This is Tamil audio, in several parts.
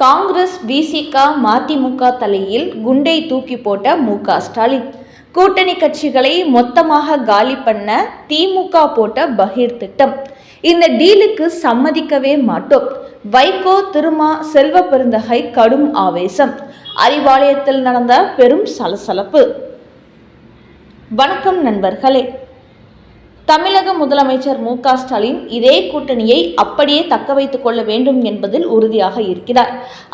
காங்கிரஸ் விசிக மதிமுக தலையில் குண்டை தூக்கி போட்ட மு ஸ்டாலின். கூட்டணி கட்சிகளை மொத்தமாக காலி பண்ண திமுக போட்ட பகீர் திட்டம். இந்த டீலுக்கு சம்மதிக்கவே மாட்டோம். வைகோ திருமா செல்வ பெருந்தகை கடும் ஆவேசம். அறிவாலயத்தில் நடந்த பெரும் சலசலப்பு. வணக்கம் நண்பர்களே. தமிழக முதலமைச்சர் மு க ஸ்டாலின் இதே கூட்டணியை அப்படியே தக்க வைத்துக் கொள்ள வேண்டும் என்பதில் உறுதியாக இருக்கிறார்.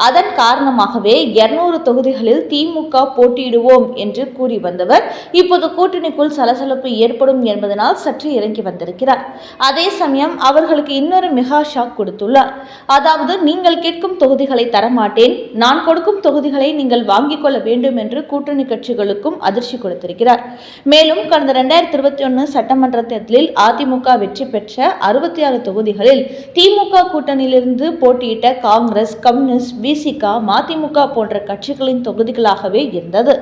அதன் காரணமாகவே இருநூறு தொகுதிகளில் திமுக போட்டியிடுவோம் என்று கூறி வந்தவர் இப்போது கூட்டணிக்குள் சலசலப்பு ஏற்படும் என்பதனால் சற்று இறங்கி வந்திருக்கிறார். அதே சமயம் அவர்களுக்கு இன்னொரு மெகா ஷாக் கொடுத்துள்ளார். அதாவது நீங்கள் கேட்கும் தொகுதிகளை தரமாட்டேன். நான் கொடுக்கும் தொகுதிகளை நீங்கள் வாங்கிக் கொள்ள வேண்டும் என்று கூட்டணி கட்சிகளுக்கும் அதிர்ச்சி கொடுத்திருக்கிறார். மேலும் கடந்த இரண்டாயிரத்தி இருபத்தி ஒன்று சட்டமன்ற தேர்தலில் அதிமுக வெற்றி பெற்ற அறுபத்தி ஆறு தொகுதிகளில் திமுக கூட்டணியிலிருந்து போட்டியிட்ட காங்கிரஸ் கம்யூனிஸ்ட் பிசிக மதிமுக போன்ற கட்சிகளின் தொகுதிகளாகவே இருந்தது.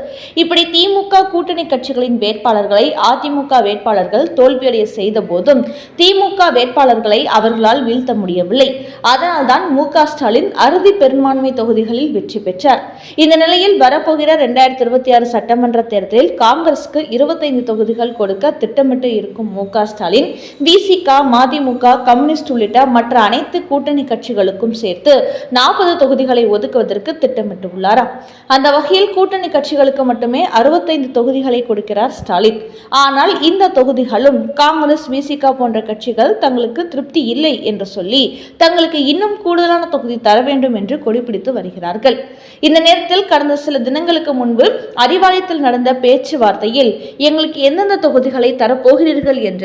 இப்படி திமுக கூட்டணி கட்சிகளின் வேட்பாளர்களை அதிமுக வேட்பாளர்கள் தோல்வியடைய செய்த போதும் திமுக வேட்பாளர்களை அவர்களால் வீழ்த்த முடியவில்லை. அதனால்தான் மு க ஸ்டாலின் அறுதி பெரும்பான்மை தொகுதிகளில் வெற்றி பெற்றார். இந்த நிலையில் வரப்போகிற இரண்டாயிரத்தி இருபத்தி ஆறு சட்டமன்ற தேர்தலில் காங்கிரசுக்கு இருபத்தைந்து தொகுதிகள் கொடுக்க திட்டமிட்டு இருக்கும் மு க ஸ்டாலின் விசிக மதிமுக கம்யூனிஸ்ட் உள்ளிட்ட மற்ற அனைத்து கூட்டணி கட்சிகளுக்கும் சேர்த்து நாற்பது தொகுதிகளை ஒதுக்குவதற்கு திட்டமிட்டுள்ளாராம். அந்த வகையில் கூட்டணி கட்சிகளுக்கு மட்டுமே அறுபத்தைந்து தொகுதிகளை கொடுக்கிறார் ஸ்டாலின். ஆனால் இந்த தொகுதிகளும் காங்கிரஸ் விசிக போன்ற கட்சிகள் தங்களுக்கு திருப்தி இல்லை என்று சொல்லி தங்களுக்கு இன்னும் கூடுதலான தொகுதி தர வேண்டும் என்று கொடிபிடித்து வருகிறார்கள். இந்த நேரத்தில் கடந்த சில தினங்களுக்கு முன்பு அறிவாலயத்தில் நடந்த பேச்சுவார்த்தையில் எங்களுக்கு எந்தெந்த தொகுதிகளை தரப்போகிறீர்கள் என்று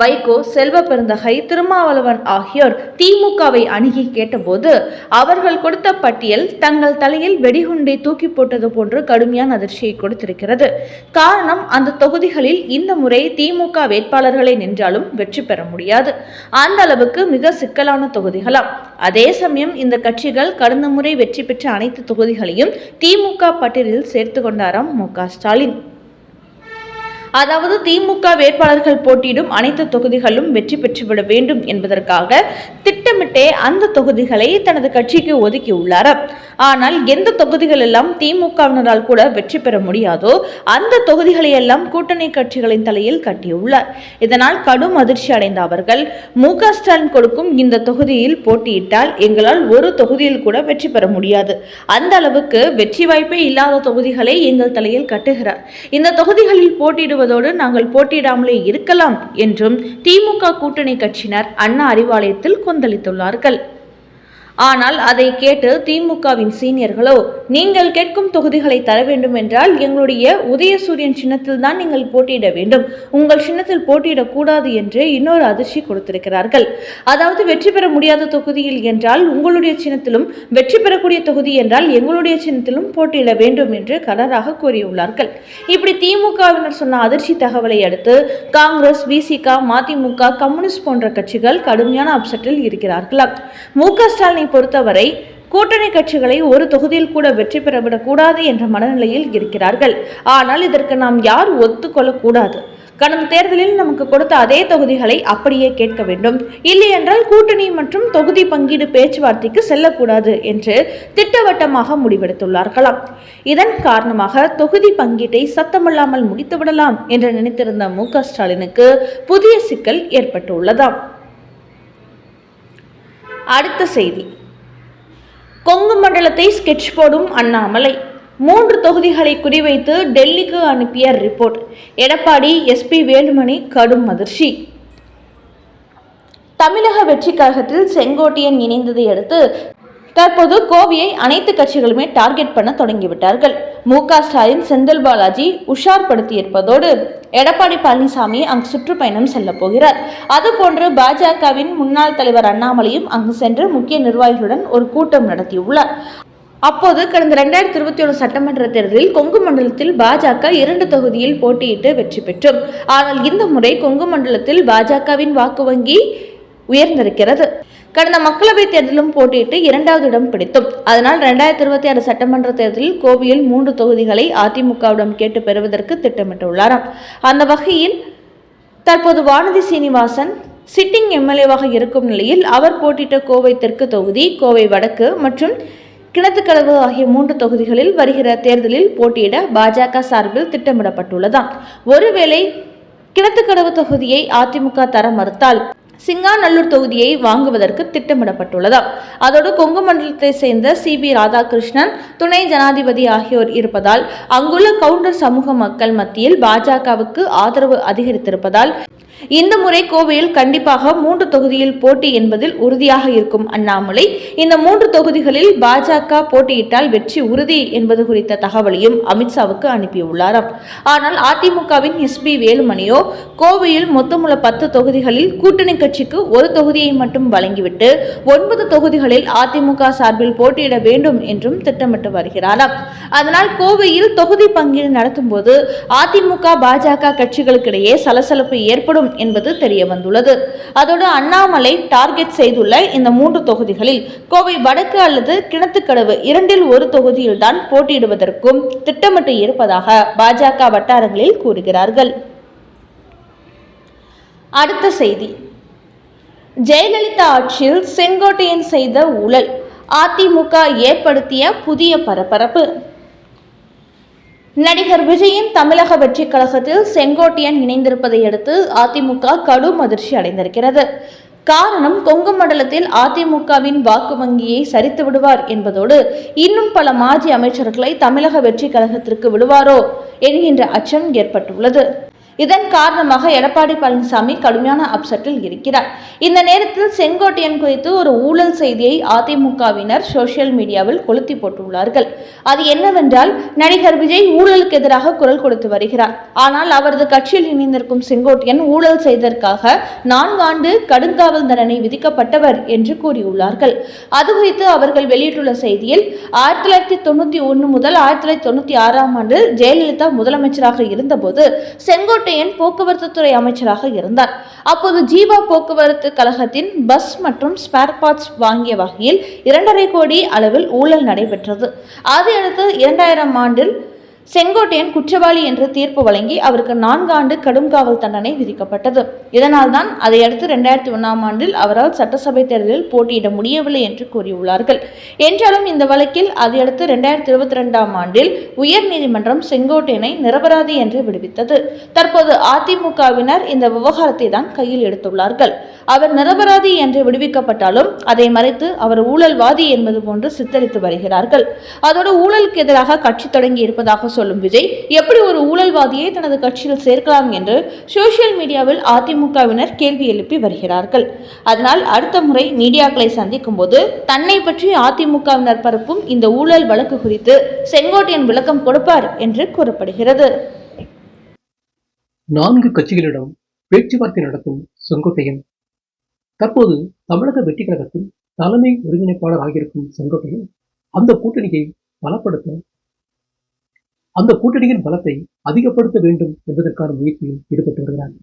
வைகோ செல்வ பெருந்தகை திருமாவளவன் ஆகியோர் திமுகவை அணுகி கேட்டபோது அவர்கள் கொடுத்த பட்டியல் தங்கள் தலையில் வெடிகுண்டை தூக்கி போட்டது போன்று கடுமையான அதிர்ச்சியை கொடுத்திருக்கிறது. காரணம் அந்த தொகுதிகளில் இந்த முறை திமுக வேட்பாளர்களை நின்றாலும் வெற்றி பெற முடியாது. அந்த அளவுக்கு மிக சிக்கலான தொகுதிகளாம் அதே சமயம் இந்த கட்சிகள் கடந்த முறை வெற்றி பெற்ற அனைத்து தொகுதிகளையும் திமுக பட்டியலில் சேர்த்து கொண்டாராம் மு ஸ்டாலின். அதாவது திமுக வேட்பாளர்கள் போட்டியிடும் அனைத்து தொகுதிகளும் வெற்றி பெற்றுவிட வேண்டும் என்பதற்காக திட்டமிட்டே அந்த தொகுதிகளை தனது கட்சிக்கு ஒதுக்கி ஆனால் எந்த தொகுதிகள் எல்லாம் திமுகவினரால் கூட வெற்றி பெற முடியாதோ அந்த தொகுதிகளை எல்லாம் கூட்டணி கட்சிகளின் தலையில் கட்டியுள்ளார். இதனால் கடும் அதிர்ச்சி அடைந்த அவர்கள் மு ஸ்டாலின் கொடுக்கும் இந்த தொகுதியில் போட்டியிட்டால் எங்களால் ஒரு தொகுதியில் கூட வெற்றி பெற முடியாது. அந்த அளவுக்கு வெற்றி வாய்ப்பே இல்லாத தொகுதிகளை எங்கள் தலையில் கட்டுகிறார். இந்த தொகுதிகளில் செய்வதோடு நாங்கள் போட்டியிடாமலே இருக்கலாம் என்றும் திமுக கூட்டணி கட்சியினர் அண்ணா அறிவாலயத்தில் கொந்தளித்துள்ளார்கள். ஆனால் அதை கேட்டு திமுகவின் சீனியர்களோ நீங்கள் கேட்கும் தொகுதிகளை தர வேண்டும் என்றால் எங்களுடைய உதயசூரியன் சின்னத்தில் தான் நீங்கள் போட்டியிட வேண்டும். உங்கள் சின்னத்தில் போட்டியிடக்கூடாது என்று இன்னொரு அதிர்ச்சி கொடுத்திருக்கிறார்கள். அதாவது வெற்றி பெற முடியாத தொகுதியில் என்றால் உங்களுடைய சின்னத்திலும் வெற்றி பெறக்கூடிய தொகுதி என்றால் எங்களுடைய சின்னத்திலும் போட்டியிட வேண்டும் என்று கலராக கூறியுள்ளார்கள். இப்படி திமுகவினர் சொன்ன அதிர்ச்சி தகவலை அடுத்து காங்கிரஸ் விசிக மதிமுக கம்யூனிஸ்ட் போன்ற கட்சிகள் கடுமையான அப்செட்டில் இருக்கிறார்களாம். மு க ஸ்டாலினை பொறுத்தவரை கூட்டணி கட்சிகளை ஒரு தொகுதியில் கூட வெற்றி பெறவிடக்கூடாது என்ற மனநிலையில் இருக்கிறார்கள். ஆனால் இதற்கு நாம் யார் ஒத்துக்கொள்ளக்கூடாது. கடந்த தேர்தலில் நமக்கு கொடுத்த அதே தொகுதிகளை அப்படியே கேட்க வேண்டும். இல்லையென்றால் கூட்டணி மற்றும் தொகுதி பங்கீடு பேச்சுவார்த்தைக்கு செல்லக்கூடாது என்று திட்டவட்டமாக முடிவெடுத்துள்ளார்களாம். இதன் காரணமாக தொகுதி பங்கீட்டை சத்தமில்லாமல் முடித்துவிடலாம் என்று நினைத்திருந்த மு. ஸ்டாலினுக்கு புதிய சிக்கல் ஏற்பட்டுள்ளதாம். அடுத்த செய்தி. கொங்கு மண்டலத்தை ஸ்கெட்ச் போடும் அண்ணாமலை. மூன்று தொகுதிகளை குறிவைத்து டெல்லிக்கு அனுப்பிய ரிப்போர்ட் எடப்பாடி எஸ்பி வேலுமணி கடும் அதிர்ச்சி. தமிழக வெற்றி கழகத்தில் செங்கோட்டையன் இணைந்ததை அடுத்து தற்போது கோவையை அனைத்து கட்சிகளுமே டார்கெட் பண்ண தொடங்கிவிட்டார்கள். மு. க. ஸ்டாலின் செந்தில் பாலாஜி உஷார்படுத்தியிருப்பதோடு எடப்பாடி பழனிசாமி அங்கு சுற்றுப்பயணம் செல்ல போகிறார். அதுபோன்று பாஜகவின் முன்னாள் தலைவர் அண்ணாமலையும் அங்கு சென்று முக்கிய நிர்வாகிகளுடன் ஒரு கூட்டம் நடத்தியுள்ளார். அப்போது கடந்த ரெண்டாயிரத்தி இருபத்தி ஒன்று சட்டமன்ற தேர்தலில் கொங்கு மண்டலத்தில் பாஜக இரண்டு தொகுதியில் போட்டியிட்டு வெற்றி பெற்றும். ஆனால் இந்த முறை கொங்கு மண்டலத்தில் பாஜகவின் வாக்கு வங்கி உயர்ந்திருக்கிறது. கடந்த மக்களவைத் தேர்தலும் போட்டியிட்டு இரண்டாவது இடம் பிடித்தும். அதனால் இரண்டாயிரத்தி இருபத்தி ஆறு சட்டமன்ற தேர்தலில் கோவையில் மூன்று தொகுதிகளை அதிமுகவிடம் கேட்டு பெறுவதற்கு திட்டமிட்டுள்ளாராம். அந்த வகையில் தற்போது வானதி சீனிவாசன் சிட்டிங் எம்எல்ஏவாக இருக்கும் நிலையில் அவர் போட்டியிட்ட கோவை தெற்கு தொகுதி கோவை வடக்கு மற்றும் கிணத்துக்கடவு ஆகிய மூன்று தொகுதிகளில் வருகிற தேர்தலில் போட்டியிட பாஜக சார்பில் திட்டமிடப்பட்டுள்ளதாம். ஒருவேளை கிணத்துக்கடவு தொகுதியை அதிமுக தர மறுத்தால் சிங்காநல்லூர் தொகுதியை வாங்குவதற்கு திட்டமிடப்பட்டுள்ளதாம் அதோடு கொங்கு மண்டலத்தை சேர்ந்த சி. பி. ராதாகிருஷ்ணன் துணை ஜனாதிபதி ஆகியோர் இருப்பதால் அங்குள்ள கவுண்டர் சமூக மக்கள் மத்தியில் பாஜகவுக்கு ஆதரவு அதிகரித்திருப்பதால் இந்த முறை கோவையில் கண்டிப்பாக மூன்று தொகுதியில் போட்டி என்பதில் உறுதியாக இருக்கும் அண்ணாமலை இந்த மூன்று தொகுதிகளில் பாஜக போட்டியிட்டால் வெற்றி உறுதி என்பது குறித்த தகவலையும் அமித்ஷாவுக்கு அனுப்பியுள்ளாராம். ஆனால் அதிமுகவின் எஸ்பி வேலுமணியோ கோவையில் மொத்தமுள்ள பத்து தொகுதிகளில் கூட்டணி கட்சிக்கு ஒரு தொகுதியை மட்டும் வழங்கிவிட்டு ஒன்பது தொகுதிகளில் அதிமுக சார்பில் போட்டியிட வேண்டும் என்றும் திட்டமிட்டு வருகிறாராம் அதனால் கோவையில் தொகுதி பங்கீடு நடத்தும் போது அதிமுக பாஜக கட்சிகளுக்கிடையே சலசலப்பு ஏற்படும் என்பது தெரிய வந்துள்ளது அதோடு அண்ணாமலை டார்கெட் செய்துள்ள இந்த மூன்று தொகுதிகளில் கோவை வடக்கு அல்லது கிணத்துக்கடவு இரண்டில் ஒரு தொகுதியில்தான் போட்டியிடுவதற்கும் திட்டமிட்டு இருப்பதாக பாஜக வட்டாரங்களில் கூறுகிறார்கள். அடுத்த செய்தி. ஜெயலலிதா ஆட்சியில் செங்கோட்டையன் செய்த ஊழல் அதிமுக ஏற்படுத்திய புதிய பரபரப்பு. நடிகர் விஜயின் தமிழக வெற்றி கழகத்தில் செங்கோட்டையன் இணைந்திருப்பதை அடுத்து அதிமுக கடும் அதிர்ச்சி அடைந்திருக்கிறது. காரணம் கொங்கு மண்டலத்தில் அதிமுகவின் வாக்கு வங்கியை சரித்து விடுவார் என்பதோடு இன்னும் பல மாஜி அமைச்சர்களை தமிழக வெற்றி கழகத்திற்கு விடுவாரோ என்கின்ற அச்சம் ஏற்பட்டுள்ளது. இதன் காரணமாக எடப்பாடி பழனிசாமி கடுமையான அப்செட்டில் இருக்கிறார். இந்த நேரத்தில் செங்கோட்டையன் குறித்து ஒரு ஊழல் செய்தியை அதிமுகவினர் சோசியல் மீடியாவில் கொளுத்தி போட்டுள்ளார்கள். அது என்னவென்றால் நடிகர் விஜய் ஊழலுக்கு எதிராக குரல் கொடுத்து வருகிறார். ஆனால் அவரது கட்சியில் இணைந்திருக்கும் செங்கோட்டையன் ஊழல் செய்ததற்காக நான்கு ஆண்டு கடுங்காவல் தண்டனை விதிக்கப்பட்டவர் என்று கூறியுள்ளார்கள். அது குறித்து அவர்கள் வெளியிட்டுள்ள செய்தியில் ஆயிரத்தி தொள்ளாயிரத்தி தொண்ணூத்தி ஒன்று முதல் ஆயிரத்தி தொள்ளாயிரத்தி தொண்ணூத்தி ஆறாம் ஆண்டு ஜெயலலிதா முதலமைச்சராக இருந்தபோது செங்கோட்டையன் போக்குவரத்து துறை அமைச்சராக இருந்தார். அப்போது ஜீவா போக்குவரத்து கழகத்தின் பஸ் மற்றும் ஸ்பேர் பார்ட்ஸ் வாங்கிய வகையில் இரண்டரை கோடி அளவில் ஊழல் நடைபெற்றது. அதையடுத்து இரண்டாயிரம் ஆண்டில் செங்கோட்டையன் குற்றவாளி என்று தீர்ப்பு வழங்கி அவருக்கு நான்கு ஆண்டு கடும் காவல் தண்டனை விதிக்கப்பட்டது. இதனால்தான் அதையடுத்து இரண்டாயிரத்தி ஒன்றாம் ஆண்டில் அவரால் சட்டசபை தேர்தலில் போட்டியிட முடியவில்லை என்று கூறியுள்ளார்கள். என்றாலும் இந்த வழக்கில் அதையடுத்து இரண்டாயிரத்தி இருபத்தி ரெண்டாம் ஆண்டில் உயர்நீதிமன்றம் செங்கோட்டையனை நிரபராதி என்று விடுவித்தது. தற்போது அதிமுகவினர் இந்த விவகாரத்தை தான் கையில் எடுத்துள்ளார்கள். அவர் நிரபராதி என்று விடுவிக்கப்பட்டாலும் அதை மறைத்து அவர் ஊழல்வாதி என்பது போன்று சித்தரித்து வருகிறார்கள். அதோடு ஊழலுக்கு எதிராக கட்சி தொடங்கி இருப்பதாக சொல்லும் விஜய் எப்படி ஒரு ஊழல்வாதியை தனது கட்சியில் சேர்க்கலாம் என்று சோசியல் மீடியாவில் அதிமுகவினர் கேள்வி எழுப்பி வருகிறார்கள். அதனால் அடுத்த முறை மீடியாக்களை சந்திக்கும் போது தன்னை பற்றி அதிமுகவினர் பரப்பும் இந்த ஊழல் வழக்கு குறித்து செங்கோட்டையன் விளக்கம் கொடுப்பார் என்று கூறப்படுகிறது. நான்கு கட்சிகளிடம் பேச்சுவார்த்தை நடத்தும் செங்கோட்டையன் தற்போது தமிழக வெற்றி கழகத்தின் தலைமை ஒருங்கிணைப்பாளர் ஆகியிருக்கும் செங்கோட்டையன் அந்த கூட்டணியை பலப்படுத்த அந்த கூட்டணியின் பலத்தை அதிகப்படுத்த வேண்டும் என்பதற்கான முயற்சியில் ஈடுபட்டு வருகிறார்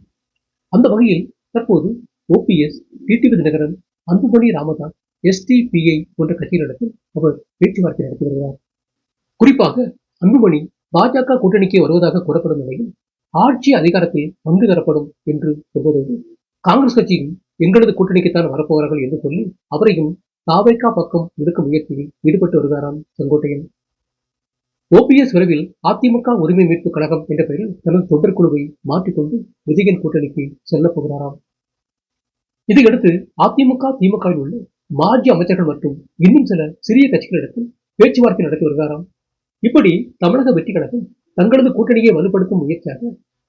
அந்த வகையில் தற்போது OPS TTV Dhinakaran Anbumani Ramadoss SDPI போன்ற கட்சிகளிடத்தில் அவர் பேச்சுவார்த்தை நடத்தி வருகிறார். குறிப்பாக அன்புமணி பாஜக கூட்டணிக்கு வருவதாக கூறப்படும் நிலையில் ஆட்சி அதிகாரத்தில் பங்கு தரப்படும் என்று சொல்வதோடு காங்கிரஸ் கட்சியும் எங்களது கூட்டணிக்குத்தான் வரப்போகிறார்கள் என்று சொல்லி அவரையும் தாவைக்கா பக்கம் இழுக்கும் முயற்சியில் ஈடுபட்டு வருகிறாராம் செங்கோட்டையன். ஓபிஎஸ் விரைவில் அதிமுக உரிமை மீட்பு கழகம் என்ற பெயரில் தனது தொண்டர்குழுவை மாற்றிக்கொண்டு விஜயன் கூட்டணிக்கு செல்லப் போகிறாராம். இதையடுத்து அதிமுக திமுகவில் உள்ள மாஜி அமைச்சர்கள் மற்றும் இன்னும் சில சிறிய கட்சிகளிடத்தில் பேச்சுவார்த்தை நடத்தி வருகிறாராம். இப்படி தமிழக வெற்றி கழகம் தங்களது கூட்டணியை வலுப்படுத்தும் முயற்சியாக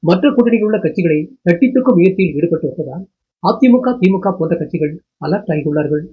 மற்ற கூட்டணியில் உள்ள கட்சிகளை தட்டித்துக்கும் முயற்சியில் ஈடுபட்டு வருவதால் அதிமுக திமுக போன்ற கட்சிகள் அலர்ட் ஆகியுள்ளார்கள்.